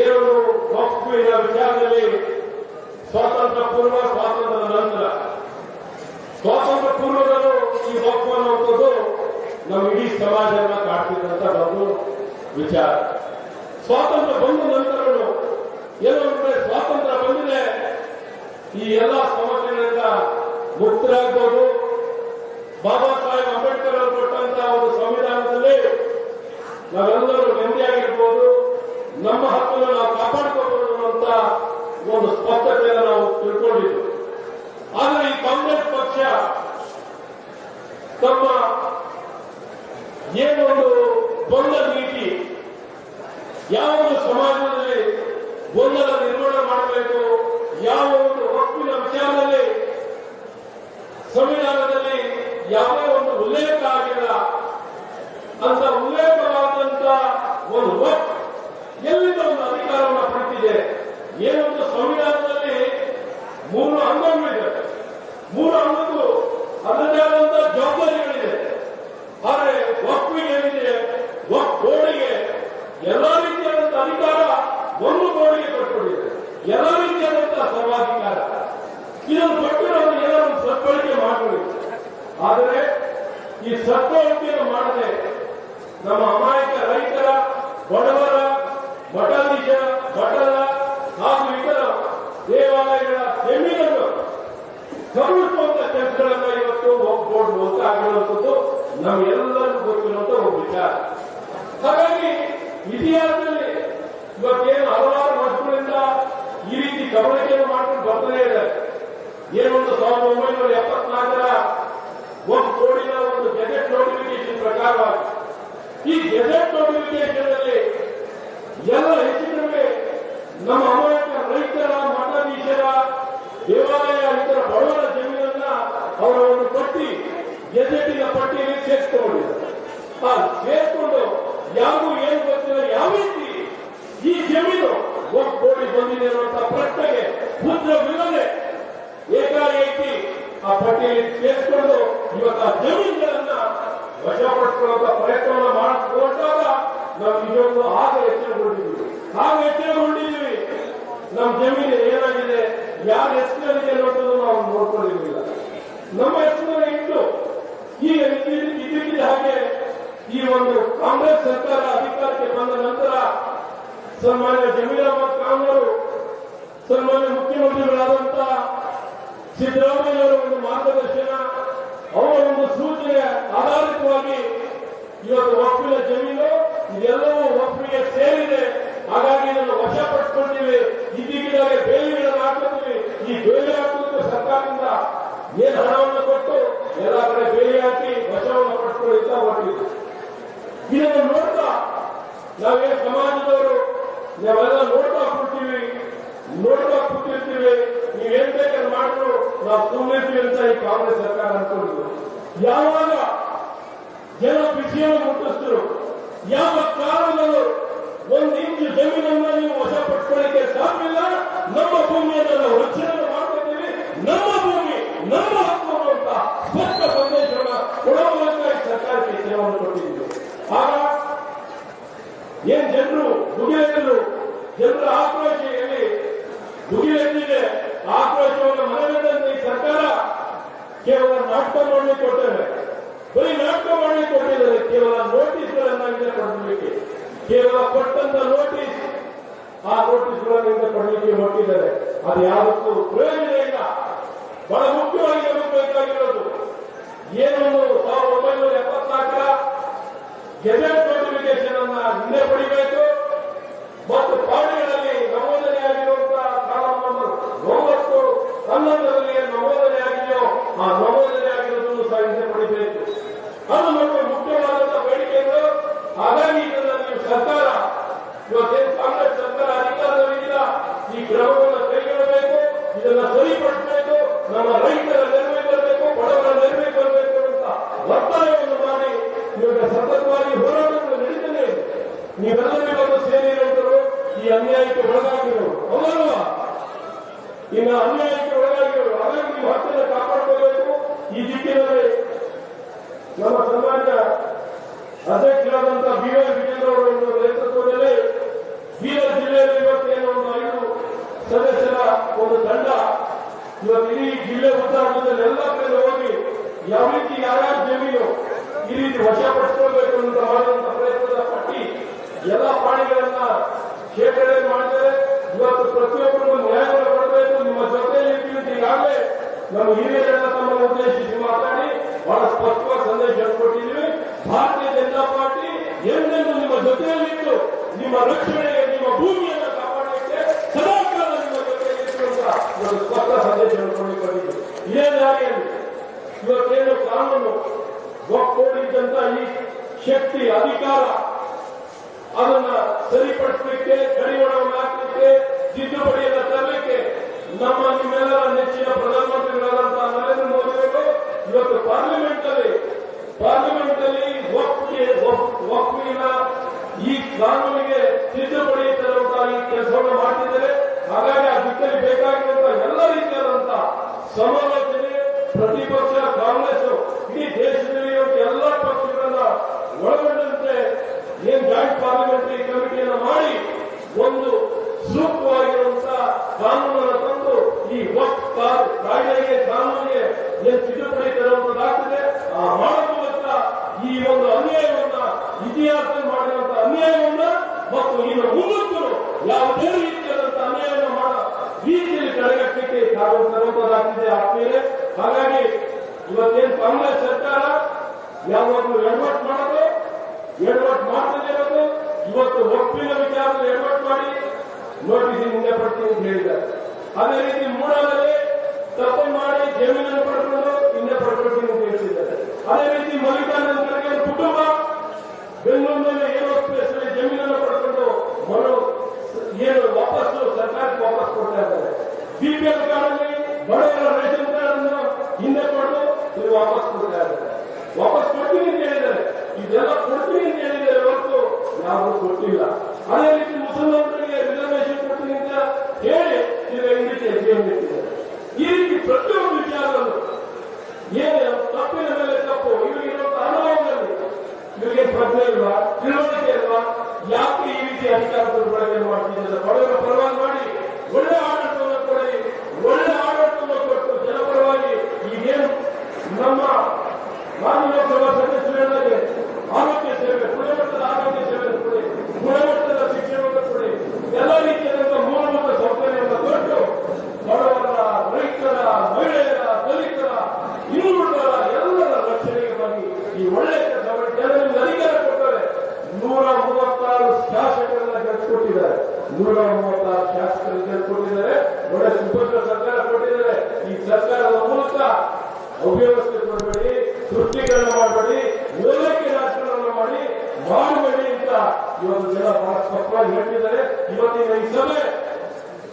ಏನು ವಕ್ಫಿನ ವಿಚಾರದಲ್ಲಿ ಸ್ವಾತಂತ್ರ್ಯ ಪೂರ್ವ ಸ್ವಾತಂತ್ರ್ಯದ ನಂತರ ಸ್ವಾತಂತ್ರ್ಯ ಪೂರ್ವದಲ್ಲೂ ಈ ವಕ್ಫ್ ಅನ್ನುವಂಥದ್ದು ನಮ್ಮ ಇಡೀ ಸಮಾಜವನ್ನ ಕಾಡ್ತಿದ್ದಂತ ಒಂದು ವಿಚಾರ. ಸ್ವಾತಂತ್ರ್ಯ ಬಂದ ನಂತರನು ಏನೋ ಸ್ವಾತಂತ್ರ್ಯ ಬಂದಿದೆ. ಈ ಎಲ್ಲ ಸಮಸ್ಯೆಗಳಿಂದ ಮುಕ್ತರಾಗಬಹುದು ಬಾಬಾ ಸಾಹೇಬ್ ಅಂಬೇಡ್ಕರ್ ಅವರು ಕೊಟ್ಟಂತಹ ಒಂದು ಸಂವಿಧಾನದಲ್ಲಿ ನಾವೆಲ್ಲರೂ ನೆಮ್ಮದಿಯಾಗಿರ್ಬೋದು ನಮ್ಮ ಹಕ್ಕನ್ನು ನಾವು ಕಾಪಾಡಿಕೊಳ್ಳುವಂತ ಒಂದು ಸ್ಪಷ್ಟತೆಯನ್ನು ನಾವು ತಿಳ್ಕೊಂಡಿದ್ದೆವು ಆದರೆ ಈ ಕಾಂಗ್ರೆಸ್ ಪಕ್ಷ ತಮ್ಮ ಏನೊಂದು ಗೊಂದಲ ನೀತಿ ಯಾವ ಒಂದು ಸಮಾಜದಲ್ಲಿ ಗೊಂದಲ ನಿರ್ಮಾಣ ಮಾಡಬೇಕು ಯಾವ ಒಂದು ಹಕ್ಕಿನ ವಿಚಾರದಲ್ಲಿ, ಸಂವಿಧಾನದಲ್ಲಿ ಯಾವುದೇ ಒಂದು ಉಲ್ಲೇಖ ಆಗಿಲ್ಲ, ಅಂತ ಉಲ್ಲೇಖವಾದಂತ ಒಂದು ಎಲ್ಲಿಂದ ಒಂದು ಅಧಿಕಾರವನ್ನು ಪಡೆದಿದೆ ಏನೊಂದು ಸಂವಿಧಾನದಲ್ಲಿ ಮೂರು ಅಂಗಗಳಿದೆ. ಮೂರು ಅಂಗಕ್ಕೂ ಅದರದೇ ಆದಂತಹ ಜವಾಬ್ದಾರಿಗಳಿದೆ. ಆದರೆ ವಕ್ಫಿಗೆ ಏನಿದೆ ಬೋರ್ಡಿಗೆ ಎಲ್ಲ ರೀತಿಯಾದಂತಹ ಅಧಿಕಾರ ಒಂದು ಬೋರ್ಡಿಗೆ ಕೊಟ್ಟುಕೊಂಡಿದೆ ಎಲ್ಲ ರೀತಿಯಾದಂತಹ ಸರ್ವಾಧಿಕಾರ. ಇದನ್ನು ಕೊಟ್ಟಿರೋದು ಏನೋ ಒಂದು ಸದ್ಬಳಕೆ ಮಾಡಬೇಕು ಆದರೆ ಈ ಸದ್ಬಳಕೆಯನ್ನು ಮಾಡದೆ ನಮ್ಮ ಅಮಾಯಕ ರೈತರ ಬಡವರ ಇವತ್ತು ಲೋಕ ಆಗಿರುವಂಥದ್ದು ನಮ್ಮೆಲ್ಲರಿಗೂ ಗೊತ್ತಿರುವಂತ ಒಂದು ವಿಚಾರ. ಹಾಗಾಗಿ ಇತಿಹಾಸದಲ್ಲಿ ಇವತ್ತೇನು ಹಲವಾರು ವರ್ಷಗಳಿಂದ ಈ ರೀತಿ ಗಮನಿಕೆಯನ್ನು ಮಾಡ್ಕೊಂಡು ಬರ್ತಲೇ ಇದೆ. ಏನೊಂದು ಸಾವಿರದ ಒಂಬೈನೂರ ಎಪ್ಪತ್ನಾಲ್ಕರ ಒಂದು ಕೋಡಿನ ಒಂದು ಗೆಜೆಟ್ ನೋಟಿಫಿಕೇಶನ್ ಪ್ರಕಾರವಾಗಿ, ಈ ಗೆಜೆಟ್ ನೋಟಿಫಿಕೇಶನ್ ಅಲ್ಲಿ ಎಲ್ಲ ಹೆಚ್ಚು ಕಡಿಮೆ ನಮ್ಮ ಅಮಾಯಕ ರೈತರ ಮಠಾಧೀಶರ ದೇವಾಲಯ ಇತರ ಬಡವರ ಜಮೀನನ್ನ ಅವರ ಒಂದು ಪಟ್ಟಿ ಗೆಜೆಟಿನ ಪಟ್ಟಿಯಲ್ಲಿ ಸೇರಿಸಿಕೊಂಡಿದ್ದಾರೆ. ಆ ಸೇರಿಕೊಂಡು ಯಾರು ಏನು ಗೊತ್ತಿಲ್ಲ ಯಾವ ರೀತಿ ಈ ಜಮೀನು ಒಂದು ಕೋಟಿ ಬಂದಿದೆ ಅನ್ನುವಂತಹ ಪ್ರಶ್ನೆಗೆ ಉತ್ತರವಿಲ್ಲದೆ ಏಕಾಏಕಿ ಆ ಪಟ್ಟಿಯಲ್ಲಿ ಸೇರಿಸಿಕೊಂಡು ಇವತ್ತು ಆ ಜಮೀನುಗಳನ್ನ ವಶಪಡಿಸಿಕೊಳ್ಳುವಂತ ಪ್ರಯತ್ನವನ್ನು ಮಾಡಿಕೊಂಡಾಗ ನಾವು ನಿಜವಾಗ್ಲೂ ಆಗ ಎಚ್ಚರಗೊಂಡಿದ್ದೀವಿ. ಆಗ ಎಚ್ಚರಗೊಂಡಿದ್ದೀವಿ. ನಮ್ಮ ಜಮೀನು ಏನಾಗಿದೆ, ಯಾರ ಹೆಸರಿನಲ್ಲಿ ಅನ್ನೋದನ್ನು ನಾವು ನೋಡ್ಕೊಂಡಿರಲಿಲ್ಲ. ನಮ್ಮ ಒಂದು ಕಾಂಗ್ರೆಸ್ ಸರ್ಕಾರ ಅಧಿಕಾರಕ್ಕೆ ಬಂದ ನಂತರ ಸನ್ಮಾನ್ಯ ಜಮೀರ್ ಅಹಮದ್ ಖಾನ್ ಅವರು, ಸನ್ಮಾನ್ಯ ಮುಖ್ಯಮಂತ್ರಿಗಳಾದಂತಹ ಸಿದ್ದರಾಮಯ್ಯವರ ಒಂದು ಮಾರ್ಗದರ್ಶನ, ಅವರ ಒಂದು ಸೂಚನೆ ಆಧಾರಿತವಾಗಿ ಇವತ್ತು ಒಪ್ಪಿನ ಜಮೀನು, ಇದೆಲ್ಲವೂ ಒಪ್ಪಿಗೆ ಸೇರಿದೆ. ಹಾಗಾಗಿ ಇದನ್ನು ವಶಪಡಿಸಿಕೊಂಡಿವಿ ಇದ್ದಕ್ಕಿದ್ದಾಗೆ ಬೇಲಿಗಳನ್ನು ಹಾಕುತ್ತೀವಿ. ಈ ಬೇಲಿ ಹಾಕುವುದಕ್ಕೆ ಸರ್ಕಾರದಿಂದ ಏನು ಹಣವನ್ನು ಕೊಟ್ಟು ಎಲ್ಲ ಕಡೆ ಬೇಲಿ ಹಾಕಿ ವಶವನ್ನು ಪಡಿಸ್ಕೊಳ್ಳುತ್ತಾ ಹೊರಟಿದೆ ಇದನ್ನು ನೋಡ್ತಾ ನಾವೇನು ಸಮಾಜದವರು ನಾವೆಲ್ಲ ನೋಡ್ತಾ ಕೂಡ್ತೀವಿ ನೋಡ್ತಾ ಕೂತಿರ್ತೀವಿ ನೀವೇನ್ ಬೇಕಾದ್ರೆ ಮಾಡಿದ್ರು ನಾವು ಸುಮ್ಮನಿರ್ತೀವಿ ಅಂತ ಈ ಕಾಂಗ್ರೆಸ್ ಸರ್ಕಾರ ಅನ್ಕೊಂಡಿದ್ರು ಯಾವಾಗ ಬಿಸಿಯನ್ನು ಮುಟ್ಟಿಸಿದ್ರು ಯಾವ ಕಾರಣಗಳು ಒಂದು ಇಂಚು ಜಮೀನನ್ನ ನೀವು ವಶಪಡಿಸ್ಕೊಳ್ಳಿಕ್ಕೆ ಸಾಧ್ಯವಿಲ್ಲ? ನಮ್ಮ ಭೂಮಿಯನ್ನು ನಾವು ರಕ್ಷಣೆ ಮಾಡ್ತಿದ್ದೀವಿ ನಮ್ಮ ಭೂಮಿ, ನಮ್ಮ ಹಕ್ಕು ಅಂತ ಸ್ಪಷ್ಟ ಸಂದೇಶವನ್ನು ಕೊಡುವ ಮೂಲಕ ಈ ಸರ್ಕಾರಕ್ಕೆ ಸೇವೆಯನ್ನು ಕೊಟ್ಟಿದ್ದೀವಿ. ಆಗ ಏನ್ ಜನರು ಮುಗಿಲೆಂದರು ಜನರ ಆಕ್ರೋಶ ಎಲ್ಲಿ ಮುಗಿಲೆಂದಿದೆ ಆಕ್ರೋಶವನ್ನು ಮನಗಂಡಂತೆ ಸರ್ಕಾರ ಕೇವಲ ನಾಟಕ ಮಾಡಲಿಕ್ಕೆ ಕೊಟ್ಟರೆ ಬರೀ ಮಾಡಿ ಕೊಟ್ಟಿದ್ದಾರೆ. ಕೇವಲ ನೋಟಿಸ್ಗಳನ್ನಾಗಿದೆ ಕೊಡಲಿಕ್ಕೆ. ಕೇವಲ ಕೊಟ್ಟಂತ ನೋಟಿಸ್ ಆ ನೋಟಿಸ್ಗಳನ್ನಿಂದ ಪಡಲಿಕ್ಕೆ ಹೊರಟಿದ್ದಾರೆ. ಅದು ಯಾವತ್ತೂ ಪ್ರಯೋಜನ ಇಲ್ಲ. ಬಹಳ ಮುಖ್ಯವಾಗಿ ಬೇಕಾಗಿರೋದು ಏನೊಂದು ಸಾವಿರದ ಒಂಬೈನೂರ ಎಪ್ಪತ್ನಾಲ್ಕರ ಗೆಜೆಟ್ ನೋಟಿಫಿಕೇಶನ್ ಅನ್ನ ಹಿಂದೆ ಪಡಿಬೇಕು ಮತ್ತು ಪಾಡಿಗಳಲ್ಲಿ ನಮೂದನೆ ಆಗಿರುವಂತಹ ಕಾಲಂ ನಂಬರ್ ಒಂಬತ್ತು ಹನ್ನೊಂದರಲ್ಲಿ ಏನು ನಮೂದನೆ ಆಗಿದೆಯೋ ಆ ನಮೂದನೆ ಆಗಿರೋದನ್ನು ಸಹ ಹಿಂದೆ ಪಡಿಬೇಕು ಅದು ನಮ್ಮ ಮುಖ್ಯವಾದಂತಹ ಬೇಡಿಕೆಗಳು ಹಾಗಾಗಿ ಇದನ್ನ ನೀವು ಸರ್ಕಾರ ಇವತ್ತೇನು ಕಾಂಗ್ರೆಸ್ ಸರ್ಕಾರ ಅಧಿಕಾರದಲ್ಲಿಲ್ಲ ಈ ಕ್ರಮವನ್ನು ಕೈಗೊಳ್ಳಬೇಕು ಇದನ್ನ ಸರಿಪಡಿಸಬೇಕು ನಮ್ಮ ರೈತರ ನೆರವೆ ಬರಬೇಕು, ಬಡವರ ನೆರವೆ ಬರಬೇಕು ಅಂತ ಒತ್ತಾಯವನ್ನು ಮಾಡಿ ಇವಾಗ ಸತತವಾಗಿ ಹೋರಾಟವನ್ನು ನಡೀತಾನೆ ಇದೆ. ನೀವೆಲ್ಲರೂ ಇವತ್ತು ರೈತರು, ಈ ಅನ್ಯಾಯಕ್ಕೆ ಒಳಗಾಗಿರು ಅವರಲ್ಲ ಇನ್ನು ಅನ್ಯಾಯಕ್ಕೆ ಒಳಗಾಗಿರು ಹಾಗಾಗಿ ನೀವು ಹಕ್ಕನ್ನು ಕಾಪಾಡ್ಕೋಬೇಕು, ಈ ದಿಕ್ಕಿನಲ್ಲಿ ನಮ್ಮ ಸಮಾಜ ಅಧ್ಯಕ್ಷರಾದಂತಹ ಬಿ ವೈ ವಿಜೇಂದ್ರ ಅವರ ಒಂದು ನೇತೃತ್ವದಲ್ಲಿ ವೀರ ಜಿಲ್ಲೆಯಲ್ಲಿ ಇವತ್ತೇನು ಒಂದು ಐದು ಸದಸ್ಯರ ಒಂದು ತಂಡ ಇವತ್ತು ಇಡೀ ಜಿಲ್ಲೆ ಉದ್ದಾಟದಲ್ಲಿ ಎಲ್ಲ ಕಡೆ ಹೋಗಿ ಯಾವ ರೀತಿ ಯಾರ್ಯಾರ ಜಮೀನು ಈ ರೀತಿ ವಶಪಡಿಸಿಕೊಳ್ಬೇಕು ಅಂತ ಮಾಡುವಂತ ಪ್ರಯತ್ನದ ಪಟ್ಟಿ ಎಲ್ಲ ಪ್ರಾಣಿಗಳನ್ನ ಶೇಖರಣೆ ಮಾಡಿದರೆ ಇವತ್ತು ಪ್ರತಿಯೊಬ್ಬರಿಗೂ ನ್ಯಾಯವನ್ನು ಕೊಡಬೇಕು ನಿಮ್ಮ ಅಂತ ಈಗಾಗಲೇ ನಮ್ಮ ಹಿರಿಯರೆಲ್ಲ ತಮ್ಮನ್ನು ಉದ್ದೇಶಿಸಿ ಮಾತಾಡಿ ಬಹಳ ಸ್ಪಷ್ಟವಾದ ಸಂದೇಶ ಕೊಟ್ಟಿದ್ದೀವಿ ಭಾರತೀಯ ಜನತಾ ಪಾರ್ಟಿ ಎಂದೆಂದು ನಿಮ್ಮ ಜೊತೆಯಲ್ಲಿತ್ತು. ನಿಮ್ಮ ರಕ್ಷಣೆಗೆ ನಿಮ್ಮ ಭೂಮಿಯನ್ನು ಕಾಪಾಡಲಿಕ್ಕೆ ಸದಾಕಾಲ ನಿಮ್ಮ ಜೊತೆಯಲ್ಲಿತ್ತು ಅಂತ ಒಂದು ಸ್ಪಷ್ಟ ಸಂದೇಶವನ್ನು ಕೊಂಡಿಕೊಂಡಿದ್ದೀವಿ ಇದೇ ದಾರಿಯಲ್ಲಿ ಇವತ್ತೇನು ಕಾನೂನು ಒಕ್ಕೋಡಿದ್ದಂತ ಈ ಶಕ್ತಿ, ಅಧಿಕಾರ, ಅದನ್ನ ಸರಿಪಡಿಸಲಿಕ್ಕೆ, ಕಡಿವಾಣವನ್ನು ಹಾಕಲಿಕ್ಕೆ, ತಿದ್ದುಪಡಿಯನ್ನು ತರಲಿಕ್ಕೆ ನಮ್ಮ ನಿಮ್ಮೆಲ್ಲರ ನೆಚ್ಚಿನ ಪ್ರಧಾನಮಂತ್ರಿಗಳಾದಂತಹ ನರೇಂದ್ರ ಮೋದಿ ಅವರು ಇವತ್ತು ಪಾರ್ಲಿಮೆಂಟ್ ಅಲ್ಲಿ ಪಾರ್ಲಿಮೆಂಟ್ ಅಲ್ಲಿ ಒಪ್ಪಿಗೆ ಒಪ್ಪಿನ ಈ ಕಾನೂನಿಗೆ ತಿದ್ದುಪಡಿ ತರುವಂತಹ ಈ ಕೆಲಸವನ್ನು ಮಾಡ್ತಿದ್ದಾರೆ ಹಾಗಾಗಿ ಆ ದಿಕ್ಕಲ್ಲಿ ಬೇಕಾಗಿರುವಂತಹ ಎಲ್ಲ ರೀತಿಯಾದಂತಹ ಸಮಾಲೋಚನೆ ಪ್ರತಿಪಕ್ಷ ಕಾಂಗ್ರೆಸ್ ಇಡೀ ದೇಶದಲ್ಲಿ ಇವತ್ತು ಎಲ್ಲ ಪಕ್ಷಗಳನ್ನ ಒಳಗೊಂಡಂತೆ ಏನ್ ಜಾಯಿಂಟ್ ಪಾರ್ಲಿಮೆಂಟರಿ ಕಮಿಟಿಯನ್ನು ಮಾಡಿ ಒಂದು ಸೂಕ್ತವಾಗಿರುವಂತಹ ಕಾನೂನನ್ನು ತಂದು ಈ ವಕ್ಫ್ ಕಾ- ಕಾಯ್ದೆಗೆ ಕಾನೂನಿಗೆ ಏನ್ ತಿದ್ದುಪಡಿ ತರುವಂತದ್ದಾಗ್ತದೆ ಆ ಮಾಡುವ ಮೂಲಕ ಈ ಒಂದು ಅನ್ಯಾಯವನ್ನ ಇತಿಹಾಸದಲ್ಲಿ ಮಾಡಿರುವಂತಹ ಅನ್ಯಾಯವನ್ನ ಮತ್ತು ಇನ್ನು ಮುಂದಕ್ಕೂ ಯಾವುದೇ ರೀತಿಯಾದಂತಹ ಅನ್ಯಾಯವನ್ನು ಮಾಡ ರೀತಿಯಲ್ಲಿ ಕಾನೂನು ತರುವಂತದ್ದಾಗ್ತಿದೆ ಆತ್ಮೀಯರೇ ಹಾಗಾಗಿ ಇವತ್ತೇನು ಕಾಂಗ್ರೆಸ್ ಸರ್ಕಾರ ಯಾವಾಗಲೂ ಎಡವಟ್ ಮಾಡೋದು, ಎಡವಟ್ ಮಾಡ್ತಾನೆ ಇರೋದು. ಇವತ್ತು ಒಪ್ಪಿನ ವಿಚಾರದಲ್ಲಿ ಎಡವಟ್ ಮಾಡಿ ನೋಟಿಸ್ ಮುಂದೆ ಪಡ್ತೀನಿ ಅಂತ ಹೇಳಿದ್ದಾರೆ. ಅದೇ ರೀತಿ ಮೂಡಾದಲ್ಲಿ ತಪ್ಪು ಮಾಡಿ ಜಮೀನನ್ನು ಪಡ್ಕೊಂಡು ಹಿಂದೆ ಪಡ್ಕೊಳ್ತೀನಿ ಅಂತ ಹೇಳ್ತಿದ್ದಾರೆ. ಅದೇ ರೀತಿ ಮಲ್ಲಿಕಾರ್ಜುನ ಕುಟುಂಬ, ಬೆಂಗಳೂರಿನಲ್ಲಿ ಏನೋ ನಲ್ಲಿ ಜಮೀನನ್ನು ಪಡ್ಕೊಂಡು ಮರು ಏನು ವಾಪಸ್ಸು ಸರ್ಕಾರಕ್ಕೆ ವಾಪಸ್ ಕೊಡ್ತಾ ಇದ್ದಾರೆ. ಬಿಪಿಎಲ್ ಕಾರ್ಡಲ್ಲಿ ಬಡವರ ರೇಷನ್ ಕಾರ್ಡ್ ಅನ್ನು ಹಿಂದೆ ಪಡೆದು ಇದು ವಾಪಸ್ ಕೊಡ್ತಾ ಇದ್ದಾರೆ ವಾಪಸ್ ಕೊಡ್ತೀನಿ ಅಂತ ಹೇಳಿದ್ದಾರೆ ಇದೆಲ್ಲ ಕೊಡ್ತೀನಿ ಅಂತ ಹೇಳಿದ್ದಾರೆ ಹೊರತು ಯಾರು ಕೊಟ್ಟಿಲ್ಲ ಅದೇ ರೀತಿ ಮುಸಲ್ಮಾನರಿಗೆ ರಿಸರ್ವೇಶನ್ ಕೊಡ್ತೀನಿ ಅಂತ ಹೇಳಿ ಈಗ ಈ ರೀತಿ ಹೆಜ್ಜೆಯನ್ನು ಇಟ್ಟಿದ್ದಾರೆ ಈ ರೀತಿ ಪ್ರತಿಯೊಂದು ವಿಚಾರದಲ್ಲೂ ಏನು ತಪ್ಪಿನ ಮೇಲೆ ತಪ್ಪು ಇವರಿಗಿರುವಂತ ಅನುಭವದಲ್ಲಿ ಇವರಿಗೆ ಪ್ರಜ್ಞೆ ಇಲ್ವಾ ತಿಳುವಳಿಕೆ ಇಲ್ವಾ ಯಾಕೆ ಈ ರೀತಿ ಅಧಿಕಾರ ದುರ್ಬಳಕೆ ಮಾಡ್ತಿದ್ದಾರೆ ಬಡವರ ಪರವಾಗಿ ಮಾಡಿ ಒಳ್ಳೆ ಆಡಳಿತವನ್ನು ಕೊಡಿ ಒಳ್ಳೆ ಆಡಳಿತವನ್ನು ಕೊಟ್ಟು ಜನಪರವಾಗಿ ಈಗೇನು ನಮ್ಮ ಮಾನ್ಯ ಲೋಕಸಭಾ ಸದಸ್ಯರು ಹೇಳಿದಾಗೆ ಆರೋಗ್ಯ ಸೇವೆ ಗುಣಮಟ್ಟದ ಆರೋಗ್ಯ ಸೇವೆ ಕೊಡಿ ಗುಣಮಟ್ಟದ ಶಿಕ್ಷಣವನ್ನು ಕೊಡಿ ಎಲ್ಲ ರೀತಿಯಾದಂತಹ ಮೂಲಭೂತ ಸೌಕರ್ಯವನ್ನು ಕೊಟ್ಟು ಬಡವರ ರೈತರ ಮಹಿಳೆಯರ ದಲಿತರ ಹಿಂದುಳಿದರ ಎಲ್ಲರ ರಕ್ಷಣೆಗೆ ಬನ್ನಿ ಈ ಒಳ್ಳೆ ಕೆಲಸ ಮಾಡಿ ಜನರಿಗೆ ಅಧಿಕಾರ ಕೊಟ್ಟರೆ ನೂರ ಮೂವತ್ತಾರು ಶಾಸಕರನ್ನ ಗೆಲ್ಸ್ಕೊಟ್ಟಿದ್ದಾರೆ ನೂರ ಮೂವತ್ತಾರು ಶಾಸಕರಿಗೆ ಕೊಟ್ಟಿದ್ದಾರೆ ಒಳ್ಳೆ ಸುಭದ್ರ ಸರ್ಕಾರ ಕೊಟ್ಟಿದ್ದಾರೆ ಈ ಸರ್ಕಾರದ ಮೂಲಕ ಅವ್ಯವಸ್ಥೆ ಮಾಡಬೇಡಿ ತೃಪ್ತೀಕರಣ ಮಾಡಬೇಡಿ ಓಲೈಕೆ ರಾಜಕಾರಣ ಮಾಡಿ ಮಾಡಬೇಡಿ ಅಂತ ಇವತ್ತು ಜನ ಬಹಳ ಸ್ಪಷ್ಟವಾಗಿ ಹೇಳ್ತಿದ್ದಾರೆ ಇವತ್ತಿನ ಈ ಸಭೆ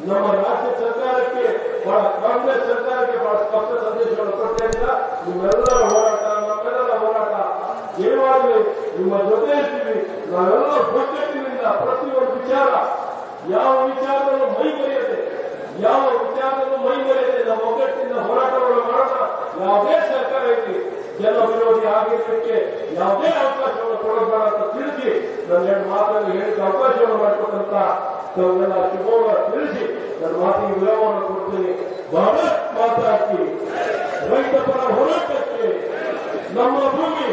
ನಮ್ಮ ರಾಜ್ಯ ಸರ್ಕಾರಕ್ಕೆ ಬಹಳ ಕಾಂಗ್ರೆಸ್ ಸರ್ಕಾರಕ್ಕೆ ಬಹಳ ಸ್ಪಷ್ಟ ಸಂದೇಶವನ್ನು ಕೊಟ್ಟಿದ್ದರಿಂದ ನಿಮ್ಮೆಲ್ಲರ ಹೋರಾಟ ನಮ್ಮೆಲ್ಲರ ಹೋರಾಟ ಜಯವಾಗಲಿ ನಿಮ್ಮ ಜೊತೆ ಇರ್ತೀವಿ ನಾವೆಲ್ಲ ಒಗ್ಗಟ್ಟಿನಿಂದ ಪ್ರತಿಯೊಂದು ವಿಚಾರ ಯಾವ ವಿಚಾರದಲ್ಲೂ ಮೈ ಮರೆಯದೆ, ಯಾವ ವಿಚಾರದಲ್ಲೂ ಮೈ ಮರೆಯದೆ, ನಮ್ಮ ಒಗ್ಗಟ್ಟಿನಿಂದ ಹೋರಾಟವನ್ನು ಮಾಡೋಣ. ಯಾವುದೇ ಸರ್ಕಾರ ಇರಲಿ, ಜನ ವಿರೋಧಿ ಯಾವುದೇ ಅವಕಾಶವನ್ನು ಕೊಡಬಾರ ಅಂತ ತಿಳಿಸಿ, ನನ್ನ ಎರಡು ಮಾತನ್ನು ಹೇಳಿದ ಅವಕಾಶವನ್ನು ಮಾಡಿಕೊಟ್ಟಂತ ತಮ್ಮೆಲ್ಲ ಶುಭವನ್ನು ತಿಳಿಸಿ, ನನ್ನ ಮಾತಿಗೆ ವಿರಾಮವನ್ನು ಕೊಡ್ತೀನಿ. ಬಹಳಷ್ಟು ಮಾತಾಡ್ತೀವಿ. ರೈತ ಪರ ಹೋರಾಟಕ್ಕೆ ನಮ್ಮ ಭೂಮಿ